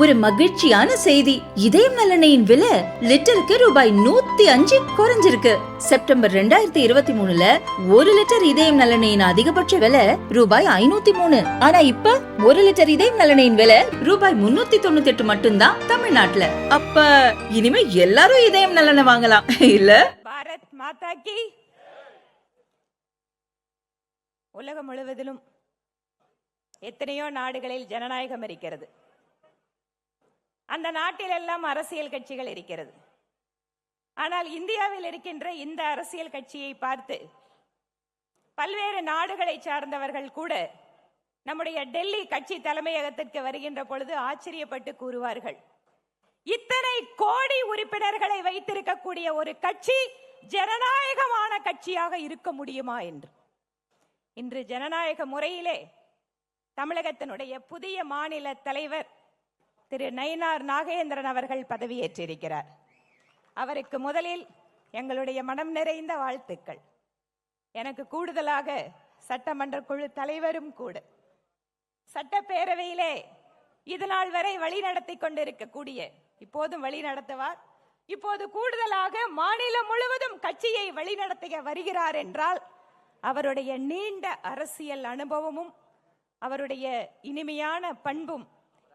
ஒரு மகிழ்ச்சியான செய்தி. இதயம் நலனையின் விலை லிட்டருக்கு ரூபாய் நூத்தி அஞ்சு குறைஞ்சிருக்கு. செப்டம்பர் ரெண்டாயிரத்தி இருபத்தி மூணுல ஒரு லிட்டர் இதயம் நலனையின் அதிகபட்ச விலை ரூபாய் ஐநூத்தி மூணு. ஆனா இப்ப ஒரு லிட்டர் இதயம் நலனையின் விலை ரூபாய் முன்னூத்தி தொண்ணூத்தி எட்டு மட்டும்தான் தமிழ்நாட்டுல. அப்ப இனிமே எல்லாரும் இதயம் நலனை வாங்கலாம். இல்ல? பாரத் மாதா கி. உலகம் முழுவதிலும் எத்தனையோ நாடுகளில் ஜனநாயகம் இருக்கிறது. அந்த நாட்டில் எல்லாம் அரசியல் கட்சிகள் இருக்கிறது. ஆனால் இந்தியாவில் இருக்கின்ற இந்த அரசியல் கட்சியை பார்த்து பல்வேறு நாடுகளை சார்ந்தவர்கள் கூட நம்முடைய டெல்லி கட்சி தலைமையகத்திற்கு வருகின்ற பொழுது ஆச்சரியப்பட்டு கூறுவார்கள். இத்தனை கோடி உறுப்பினர்களை வைத்திருக்கக்கூடிய ஒரு கட்சி ஜனநாயகமான கட்சியாக இருக்க முடியுமா என்று. இன்று ஜனநாயக முறையிலே தமிழகத்தினுடைய புதிய மாநில தலைவர் திரு நயினார் நாகேந்திரன் அவர்கள் பதவியேற்றிருக்கிறார். அவருக்கு முதலில் எங்களுடைய மனம் நிறைந்த வாழ்த்துக்கள். எனக்கு கூடுதலாக சட்டமன்ற குழு தலைவரும் கூட. சட்டப்பேரவையிலே இது நாள் வரை வழி நடத்தி கொண்டிருக்கக்கூடிய இப்போதும் வழி நடத்துவார். இப்போது கூடுதலாக மாநிலம் முழுவதும் கட்சியை வழிநடத்திய வருகிறார் என்றால் அவருடைய நீண்ட அரசியல் அனுபவமும் அவருடைய இனிமையான பண்பும்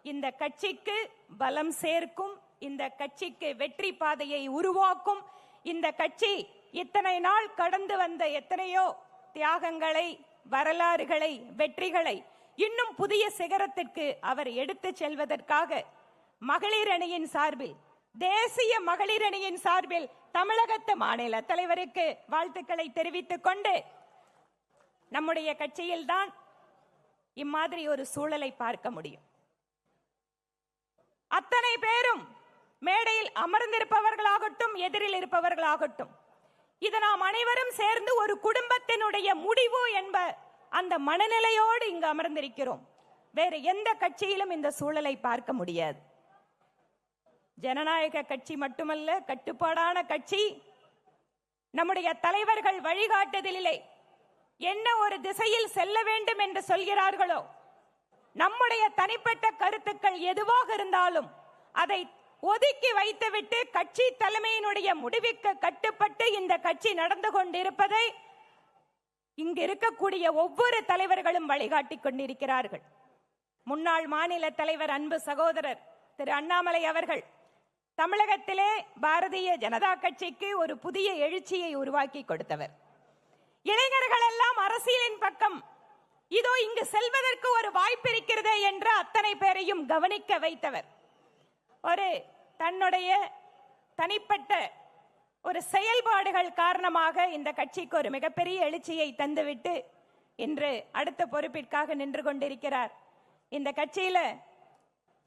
இந்த கட்சிக்கு பலம் சேர்க்கும் இந்த கட்சிக்கு வெற்றி பாதையை உருவாக்கும் இந்த கட்சி இத்தனை நாள் கடந்து வந்த எத்தனையோ தியாகங்களை வரலாறுகளை வெற்றிகளை இன்னும் புதிய சிகரத்திற்கு அவர் எடுத்து செல்வதற்காக மகளிர் அணியின் சார்பில் தேசிய மகளிர் அணியின் சார்பில் தமிழகத்து மாநில தலைவருக்கு வாழ்த்துக்களை தெரிவித்துக் கொண்டு நம்முடைய கட்சியில்தான் இம்மாதிரி ஒரு சூழலை பார்க்க முடியும். அத்தனை பேரும் மேடையில் அமர்ந்திருப்பவர்களாகட்டும் எதிரில் இருப்பவர்களாகட்டும். இது நாம் அனைவரும் சேர்ந்து ஒரு குடும்பத்தினுடைய முடிவு என்ப அந்த மனநிலையோடு இங்கு அமர்ந்திருக்கிறோம். வேறு எந்த கட்சியிலும் இந்த சூழலை பார்க்க முடியாது. ஜனநாயக கட்சி மட்டுமல்ல கட்டுப்பாடான கட்சி. நம்முடைய தலைவர்கள் வழிகாட்டுதலிலே என்ன ஒரு திசையில் செல்ல வேண்டும் என்று சொல்கிறார்களோ நம்முடைய தனிப்பட்ட கருத்துக்கள் எதுவாக இருந்தாலும் அதை ஒதுக்கி வைத்துவிட்டு கட்சி தலைமையினுடைய முடிவுக்கு கட்டுப்பட்டு இந்த கட்சி நடந்து கொண்டிருப்பதை இங்கு இருக்கக்கூடிய ஒவ்வொரு தலைவர்களும் வழிகாட்டிக் கொண்டிருக்கிறார்கள். முன்னாள் மாநில தலைவர் அன்பு சகோதரர் திரு அண்ணாமலை அவர்கள் தமிழகத்திலே பாரதிய ஜனதா கட்சிக்கு ஒரு புதிய எழுச்சியை உருவாக்கி கொடுத்தவர். இளைஞர்கள் எல்லாம் அரசியலின் பக்கம் இதோ இங்கு செல்வதற்கு ஒரு வாய்ப்பு இருக்கிறது என்று அத்தனை பேரையும் கவனிக்க வைத்தவர். ஒரு தன்னுடைய தனிப்பட்ட ஒரு செயல்பாடுகள் காரணமாக இந்த கட்சிக்கு ஒரு மிகப்பெரிய எழுச்சியை தந்துவிட்டு இன்று அடுத்த பொறுப்பிற்காக நின்று கொண்டிருக்கிறார். இந்த கட்சியில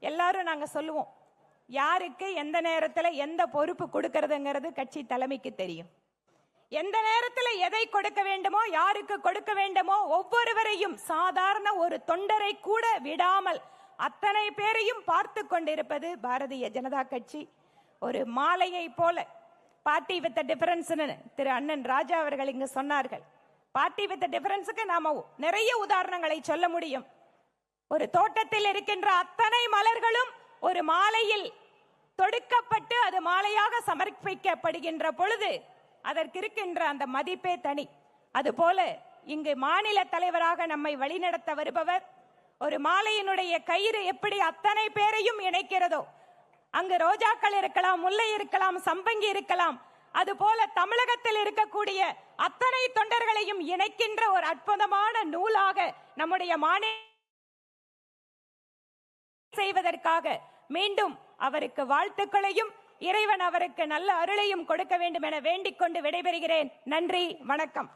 எல்லாரும் நாங்க சொல்லுவோம் யாருக்கு எந்த நேரத்துல எந்த பொறுப்பு கொடுக்கறதுங்கிறது கட்சி தலைமைக்கு தெரியும். எந்த நேரத்தில் எதை கொடுக்க வேண்டுமோ யாருக்கு கொடுக்க வேண்டுமோ ஒவ்வொருவரையும் சாதாரண ஒரு தொண்டரை கூட விடாமல் அத்தனை பேரையும் பார்த்து கொண்டிருப்பது பாரதிய ஜனதா கட்சி. ஒரு மாலையை போல பார்ட்டி வித் டிஃபரன்ஸ் திரு அண்ணன் ராஜா அவர்கள் இங்கு சொன்னார்கள். பார்ட்டி வித் டிஃபரன்ஸுக்கு நாம நிறைய உதாரணங்களை சொல்ல முடியும். ஒரு தோட்டத்தில் இருக்கின்ற அத்தனை மலர்களும் ஒரு மாலையில் தொடுக்கப்பட்டு அது மாலையாக சமர்ப்பிக்கப்படுகின்ற பொழுது அதற்கு இருக்கின்ற அந்த மதிப்பே தனி. அதுபோல இங்கு மாநில தலைவராக நம்மை வழிநடத்த வருபவர் ஒரு மாலையினுடைய கயிறு எப்படி அத்தனை பேரையும் இணைக்கிறதோ அங்கு ரோஜாக்கள் இருக்கலாம் முல்லை இருக்கலாம் சம்பங்கி இருக்கலாம் அதுபோல தமிழகத்தில் இருக்கக்கூடிய அத்தனை தொண்டர்களையும் இணைக்கின்ற ஒரு அற்புதமான நூலாக நம்முடைய மாநில செய்வதற்காக மீண்டும் அவருக்கு வாழ்த்துக்களையும் இறைவன் அவருக்கு நல்ல அருளையும் கொடுக்க வேண்டும் என வேண்டிக் கொண்டு விடைபெறுகிறேன். நன்றி வணக்கம்.